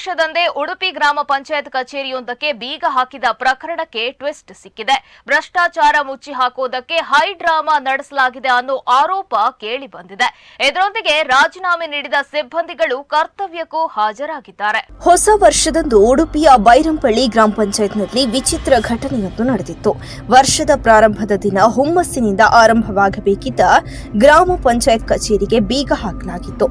ವರ್ಷದಂದೇ ಉಡುಪಿ ಗ್ರಾಮ ಪಂಚಾಯತ್ ಕಚೇರಿಯೊಂದಕ್ಕೆ ಬೀಗ ಹಾಕಿದ ಪ್ರಕರಣಕ್ಕೆ ಟ್ವಿಸ್ಟ್ ಸಿಕ್ಕಿದೆ. ಭ್ರಷ್ಟಾಚಾರ ಮುಚ್ಚಿ ಹಾಕುವುದಕ್ಕೆ ಹೈ ಡ್ರಾಮಾ ನಡೆಸಲಾಗಿದೆ ಅನ್ನೋ ಆರೋಪ ಕೇಳಿ ಬಂದಿದೆ. ಇದರೊಂದಿಗೆ ರಾಜೀನಾಮೆ ನೀಡಿದ ಸಿಬ್ಬಂದಿಗಳು ಕರ್ತವ್ಯಕ್ಕೂ ಹಾಜರಾಗಿದ್ದಾರೆ. ಹೊಸ ವರ್ಷದಂದು ಉಡುಪಿಯ ಬೈರಂಪಳ್ಳಿ ಗ್ರಾಮ ಪಂಚಾಯತ್ನಲ್ಲಿ ವಿಚಿತ್ರ ಘಟನೆಯೊಂದು ನಡೆದಿತ್ತು. ವರ್ಷದ ಪ್ರಾರಂಭದ ದಿನ ಹುಮ್ಮಸ್ಸಿನಿಂದ ಆರಂಭವಾಗಬೇಕಿದ್ದ ಗ್ರಾಮ ಪಂಚಾಯತ್ ಕಚೇರಿಗೆ ಬೀಗ ಹಾಕಲಾಗಿತ್ತು.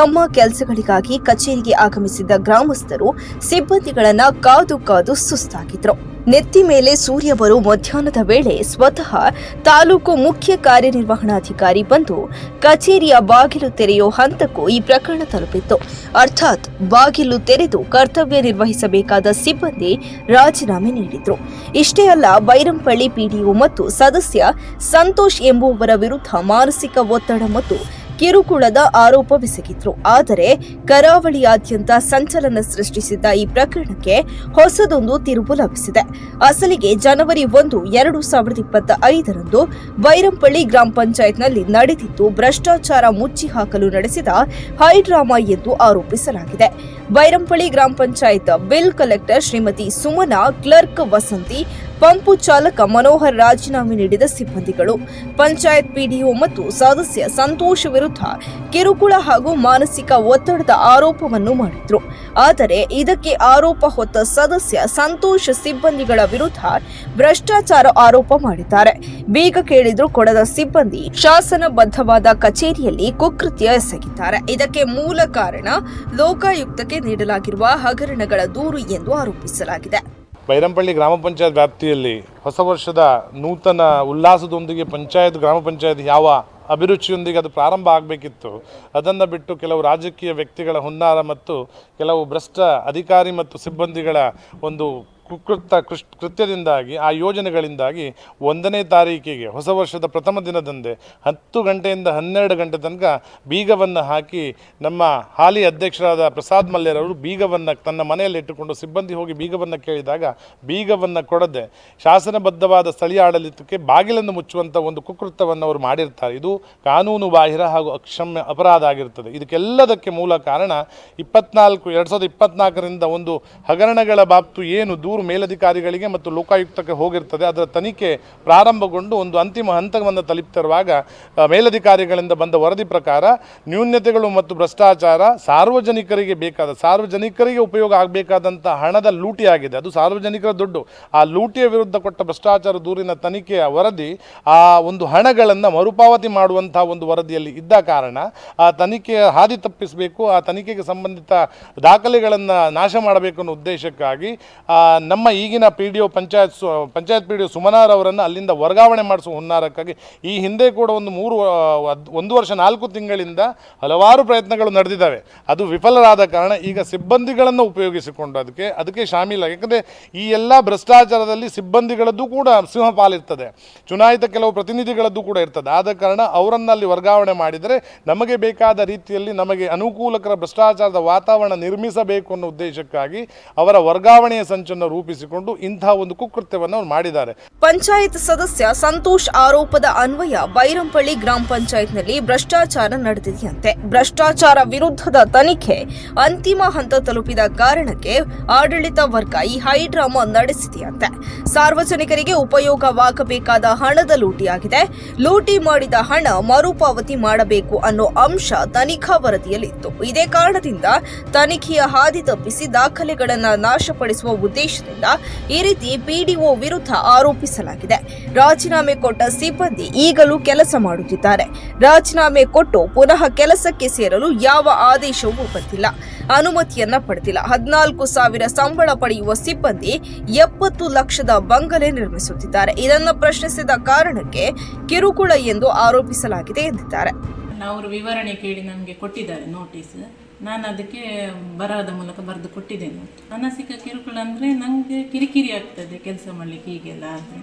ತಮ್ಮ ಕೆಲಸಗಳಿಗಾಗಿ ಕಚೇರಿಗೆ ಆಗಮಿಸಿದ್ದ ಗ್ರಾಮಸ್ಥರು ಸಿಬ್ಬಂದಿಗಳನ್ನ ಕಾದು ಕಾದು ಸುಸ್ತಾಗಿದ್ರು. ನೆತ್ತಿ ಮೇಲೆ ಸೂರ್ಯ ಬರೋ ಮಧ್ಯಾಹ್ನದ ವೇಳೆ ಸ್ವತಃ ತಾಲೂಕು ಮುಖ್ಯ ಕಾರ್ಯನಿರ್ವಹಣಾಧಿಕಾರಿ ಬಂದು ಕಚೇರಿಯ ಬಾಗಿಲು ತೆರೆಯೋ ಹಂತಕ್ಕೂ ಈ ಪ್ರಕರಣ ತಲುಪಿತ್ತು. ಅರ್ಥಾತ್ ಬಾಗಿಲು ತೆರೆದು ಕರ್ತವ್ಯ ನಿರ್ವಹಿಸಬೇಕಾದ ಸಿಬ್ಬಂದಿ ರಾಜೀನಾಮೆ ನೀಡಿದ್ರು. ಇಷ್ಟೇ ಅಲ್ಲ, ಬೈರಂಪಳ್ಳಿ ಪಿಡಿಒ ಮತ್ತು ಸದಸ್ಯ ಸಂತೋಷ್ ಎಂಬುವವರ ವಿರುದ್ಧ ಮಾನಸಿಕ ಒತ್ತಡ ಮತ್ತು ಕಿರುಕುಳದ ಆರೋಪವೆಸಗಿದ್ರು ಆದರೆ ಕರಾವಳಿಯಾದ್ಯಂತ ಸಂಚಲನ ಸೃಷ್ಟಿಸಿದ್ದ ಈ ಪ್ರಕರಣಕ್ಕೆ ಹೊಸದೊಂದು ತಿರುವು ಲಭಿಸಿದೆ. ಅಸಲಿಗೆ ಜನವರಿ ಒಂದು, ಎರಡು ಸಾವಿರದ ಇಪ್ಪತ್ತ ಐದರಂದು ಬೈರಂಪಳ್ಳಿ ಗ್ರಾಮ ಪಂಚಾಯತ್ನಲ್ಲಿ ನಡೆದಿದ್ದು ಭ್ರಷ್ಟಾಚಾರ ಮುಚ್ಚಿ ಹಾಕಲು ನಡೆಸಿದ ಹೈಡ್ರಾಮಾ ಎಂದು ಆರೋಪಿಸಲಾಗಿದೆ. ಬೈರಂಪಳ್ಳಿ ಗ್ರಾಮ panchayat bill collector Shrimati Sumana, clerk Vasanthi pump ಚಾಲಕ ಮನೋಹರ್ ರಾಜೀನಾಮೆ ನೀಡಿದ ಸಿಬ್ಬಂದಿಗಳು. ಪಂಚಾಯತ್ ಪಿಡಿಒ ಮತ್ತು ಸದಸ್ಯ ಸಂತೋಷ್ ವಿರುದ್ಧ ಕಿರುಕುಳ ಹಾಗೂ ಮಾನಸಿಕ ಒತ್ತಡದ ಆರೋಪವನ್ನು ಮಾಡಿದ್ರು. ಆದರೆ ಇದಕ್ಕೆ ಆರೋಪ ಹೊತ್ತ ಸದಸ್ಯ ಸಂತೋಷ್ ಸಿಬ್ಬಂದಿಗಳ ವಿರುದ್ಧ ಭ್ರಷ್ಟಾಚಾರ ಆರೋಪ ಮಾಡಿದ್ದಾರೆ. ಬೇಗ ಕೇಳಿದ್ರು ಕೊಡದ ಸಿಬ್ಬಂದಿ ಶಾಸನಬದ್ಧವಾದ ಕಚೇರಿಯಲ್ಲಿ ಕುಕೃತ್ಯ ಎಸಗಿದ್ದಾರೆ. ಇದಕ್ಕೆ ಮೂಲ ಕಾರಣ ಲೋಕಾಯುಕ್ತಕ್ಕೆ ನೀಡಲಾಗಿರುವ ಹಗರಣಗಳ ದೂರು ಎಂದು ಆರೋಪಿಸಲಾಗಿದೆ. ಬೈರಂಪಳ್ಳಿ ಗ್ರಾಮ ಪಂಚಾಯತ್ ವ್ಯಾಪ್ತಿಯಲ್ಲಿ ಹೊಸ ವರ್ಷದ ನೂತನ ಉಲ್ಲಾಸದೊಂದಿಗೆ ಪಂಚಾಯತ್, ಗ್ರಾಮ ಪಂಚಾಯತ್ ಯಾವ ಅಭಿರುಚಿಯೊಂದಿಗೆ ಅದು ಪ್ರಾರಂಭ ಆಗಬೇಕಿತ್ತು, ಅದನ್ನು ಬಿಟ್ಟು ಕೆಲವು ರಾಜಕೀಯ ವ್ಯಕ್ತಿಗಳ ಹುನ್ನಾರ ಮತ್ತು ಕೆಲವು ಭ್ರಷ್ಟ ಅಧಿಕಾರಿ ಮತ್ತು ಸಿಬ್ಬಂದಿಗಳ ಒಂದು ಕುಕೃತ ಕೃಷ್ ಕೃತ್ಯದಿಂದಾಗಿ, ಆ ಯೋಜನೆಗಳಿಂದಾಗಿ ಒಂದನೇ ತಾರೀಕಿಗೆ, ಹೊಸ ವರ್ಷದ ಪ್ರಥಮ ದಿನದಂದೇ ಹತ್ತು ಗಂಟೆಯಿಂದ ಹನ್ನೆರಡು ಗಂಟೆ ತನಕ ಬೀಗವನ್ನು ಹಾಕಿ ನಮ್ಮ ಹಾಲಿ ಅಧ್ಯಕ್ಷರಾದ ಪ್ರಸಾದ್ ಮಲ್ಯರವರು ಬೀಗವನ್ನು ತನ್ನ ಮನೆಯಲ್ಲಿ ಇಟ್ಟುಕೊಂಡು ಸಿಬ್ಬಂದಿ ಹೋಗಿ ಬೀಗವನ್ನು ಕೇಳಿದಾಗ ಬೀಗವನ್ನು ಕೊಡದೆ ಶಾಸನಬದ್ಧವಾದ ಸ್ಥಳೀಯ ಆಡಳಿತಕ್ಕೆ ಬಾಗಿಲನ್ನು ಮುಚ್ಚುವಂಥ ಒಂದು ಕುಕೃತ್ಯವನ್ನು ಅವರು ಮಾಡಿರ್ತಾರೆ. ಇದು ಕಾನೂನು ಬಾಹಿರ ಹಾಗೂ ಅಕ್ಷಮ್ಯ ಅಪರಾಧ ಆಗಿರ್ತದೆ. ಇದಕ್ಕೆಲ್ಲದಕ್ಕೆ ಮೂಲ ಕಾರಣ ಇಪ್ಪತ್ನಾಲ್ಕು, ಎರಡು ಸಾವಿರದ ಇಪ್ಪತ್ನಾಲ್ಕರಿಂದ ಒಂದು ಹಗರಣಗಳ ಬಾಬ್ತು ಏನು? ದೂರು ಮೇಲಧಿಕಾರಿಗಳಿಗೆ ಮತ್ತು ಲೋಕಾಯುಕ್ತಕ್ಕೆ ಹೋಗಿರ್ತದೆ. ಅದರ ತನಿಖೆ ಪ್ರಾರಂಭಗೊಂಡು ಒಂದು ಅಂತಿಮ ಹಂತವನ್ನು ತಲುಪ್ತಿರುವಾಗ ಮೇಲಧಿಕಾರಿಗಳಿಂದ ಬಂದ ವರದಿ ಪ್ರಕಾರ ನ್ಯೂನ್ಯತೆಗಳು ಮತ್ತು ಭ್ರಷ್ಟಾಚಾರ ಸಾರ್ವಜನಿಕರಿಗೆ ಬೇಕಾದ, ಸಾರ್ವಜನಿಕರಿಗೆ ಉಪಯೋಗ ಆಗಬೇಕಾದಂಥ ಹಣದ ಲೂಟಿ ಆಗಿದೆ ಅದು ಸಾರ್ವಜನಿಕರ ದುಡ್ಡು. ಆ ಲೂಟಿಯ ವಿರುದ್ಧ ಕೊಟ್ಟ ಭ್ರಷ್ಟಾಚಾರ ದೂರಿನ ತನಿಖೆಯ ವರದಿ, ಆ ಒಂದು ಹಣಗಳನ್ನು ಮರುಪಾವತಿ ಮಾಡುವಂಥ ಒಂದು ವರದಿಯಲ್ಲಿ ಇದ್ದ ಕಾರಣ ಆ ತನಿಖೆಯ ಹಾದಿ ತಪ್ಪಿಸಬೇಕು, ಆ ತನಿಖೆಗೆ ಸಂಬಂಧಿತ ದಾಖಲೆಗಳನ್ನು ನಾಶ ಮಾಡಬೇಕು ಅನ್ನೋ ಉದ್ದೇಶಕ್ಕಾಗಿ ನಮ್ಮ ಈಗಿನ P D O panchayat panchayat P D O ಸುಮನಾರ್ ಅವರನ್ನು ಅಲ್ಲಿಂದ ವರ್ಗಾವಣೆ ಮಾಡಿಸುವ ಹುನ್ನಾರಕ್ಕಾಗಿ ಈ ಹಿಂದೆ ಕೂಡ ಒಂದು ಮೂರು ಒಂದು ವರ್ಷ ನಾಲ್ಕು ತಿಂಗಳಿಂದ ಹಲವಾರು ಪ್ರಯತ್ನಗಳು ನಡೆದಿದ್ದಾವೆ. ಅದು ವಿಫಲರಾದ ಕಾರಣ ಈಗ ಸಿಬ್ಬಂದಿಗಳನ್ನು ಉಪಯೋಗಿಸಿಕೊಂಡು ಅದಕ್ಕೆ ಅದಕ್ಕೆ ಶಾಮೀಲ ಯಾಕಂದರೆ ಈ ಎಲ್ಲ ಭ್ರಷ್ಟಾಚಾರದಲ್ಲಿ ಸಿಬ್ಬಂದಿಗಳದ್ದು ಕೂಡ ಸಿಂಹ ಪಾಲಿರ್ತದೆ. ಚುನಾಯಿತ ಕೆಲವು ಪ್ರತಿನಿಧಿಗಳದ್ದು ಕೂಡ ಇರ್ತದೆ. ಆದ ಕಾರಣ ಅವರನ್ನು ಅಲ್ಲಿ ವರ್ಗಾವಣೆ ಮಾಡಿದರೆ ನಮಗೆ ಬೇಕಾದ ರೀತಿಯಲ್ಲಿ ನಮಗೆ ಅನುಕೂಲಕರ ಭ್ರಷ್ಟಾಚಾರದ ವಾತಾವರಣ ನಿರ್ಮಿಸಬೇಕು ಅನ್ನೋ ಉದ್ದೇಶಕ್ಕಾಗಿ ಅವರ ವರ್ಗಾವಣೆಯ ಸಂಚನ್ನು ರೂಪಿಸಿಕೊಂಡು ಇಂತಹ ಒಂದು ಕುಕೃತ್ಯವನ್ನು ಅವರು ಮಾಡಿದ್ದಾರೆ. ಪಂಚಾಯತ್ ಸದಸ್ಯ ಸಂತೋಷ್ ಆರೋಪದ ಅನ್ವಯ ಬೈರಂಪಳ್ಳಿ ಗ್ರಾಮ ಪಂಚಾಯತ್ನಲ್ಲಿ ಭ್ರಷ್ಟಾಚಾರ ನಡೆದಿದೆಯಂತೆ. ಭ್ರಷ್ಟಾಚಾರ ವಿರುದ್ಧದ ತನಿಖೆ ಅಂತಿಮ ಹಂತ ತಲುಪಿದ ಕಾರಣಕ್ಕೆ ಆಡಳಿತ ವರ್ಗ ಈ ಹೈಡ್ರಾಮಾ ನಡೆಸಿದೆಯಂತೆ. ಸಾರ್ವಜನಿಕರಿಗೆ ಉಪಯೋಗವಾಗಬೇಕಾದ ಹಣದ ಲೂಟಿಯಾಗಿದೆ. ಲೂಟಿ ಮಾಡಿದ ಹಣ ಮರುಪಾವತಿ ಮಾಡಬೇಕು ಅನ್ನೋ ಅಂಶ ತನಿಖಾ ವರದಿಯಲ್ಲಿತ್ತು. ಇದೇ ಕಾರಣದಿಂದ ತನಿಖೆಯ ಹಾದಿ ತಪ್ಪಿಸಿ ದಾಖಲೆಗಳನ್ನು ನಾಶಪಡಿಸುವ ಉದ್ದೇಶದಿಂದ ಈ ರೀತಿ ಪಿಡಿಒ ವಿರುದ್ಧ ಆರೋಪಿಸಲಾಗಿದೆ. ರಾಜೀನಾಮೆ ಕೊಟ್ಟ ಸಿಬ್ಬಂದಿ ಈಗಲೂ ಕೆಲಸ ಮಾಡುತ್ತಿದ್ದಾರೆ. ರಾಜೀನಾಮೆ ಕೊಟ್ಟು ಪುನಃ ಕೆಲಸಕ್ಕೆ ಸೇರಲು ಯಾವ ಆದೇಶವೂ ಬಂದಿಲ್ಲ. ಅನುಮತಿಯನ್ನ ಪಡೆದಿಲ್ಲ. ಹದಿನಾಲ್ಕು ಸಾವಿರ ಸಂಬಳ ಪಡೆಯುವ ಸಿಬ್ಬಂದಿ ಎಪ್ಪತ್ತು ಲಕ್ಷದ ಬಂಗಲೆ ನಿರ್ಮಿಸುತ್ತಿದ್ದಾರೆ. ಇದನ್ನು ಪ್ರಶ್ನಿಸಿದ ಕಾರಣಕ್ಕೆ ಕಿರುಕುಳ ಎಂದು ಆರೋಪಿಸಲಾಗಿದೆ ಎಂದಿದ್ದಾರೆ. ಅವರು ವಿವರಣೆ ಕೇಳಿ ನಮಗೆ ಕೊಟ್ಟಿದ್ದಾರೆ ನೋಟಿಸ್ ನಾನು ಅದಕ್ಕೆ ಬರಹದ ಮೂಲಕ ಬರೆದು ಕೊಟ್ಟಿದ್ದೇನೆ. ಮಾನಸಿಕ ಕಿರುಕುಳ ಅಂದರೆ ನನಗೆ ಕಿರಿಕಿರಿ ಆಗ್ತದೆ ಕೆಲಸ ಮಾಡಲಿಕ್ಕೆ ಹೀಗೆಲ್ಲ ಆದರೆ.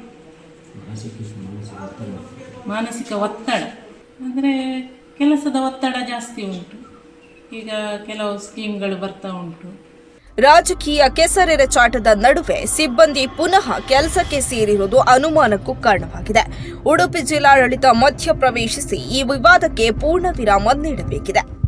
ಮಾನಸಿಕ ಒತ್ತಡ. ಅಂದರೆ ಕೆಲಸದ ಒತ್ತಡ ಜಾಸ್ತಿ ಉಂಟು. ಈಗ ಕೆಲವು ಸ್ಕೀಮ್ಗಳು ಬರ್ತಾ ಉಂಟು. ರಾಜಕೀಯ ಕೆಸರೆರಚಾಟದ ನಡುವೆ ಸಿಬ್ಬಂದಿ ಪುನಃ ಕೆಲಸಕ್ಕೆ ಸೇರಿರುವುದು ಅನುಮಾನಕ್ಕೂ ಕಾರಣವಾಗಿದೆ. ಉಡುಪಿ ಜಿಲ್ಲಾಡಳಿತ ಮಧ್ಯಪ್ರವೇಶಿಸಿ ಈ ವಿವಾದಕ್ಕೆ ಪೂರ್ಣ ವಿರಾಮ ನೀಡಬೇಕಿದೆ.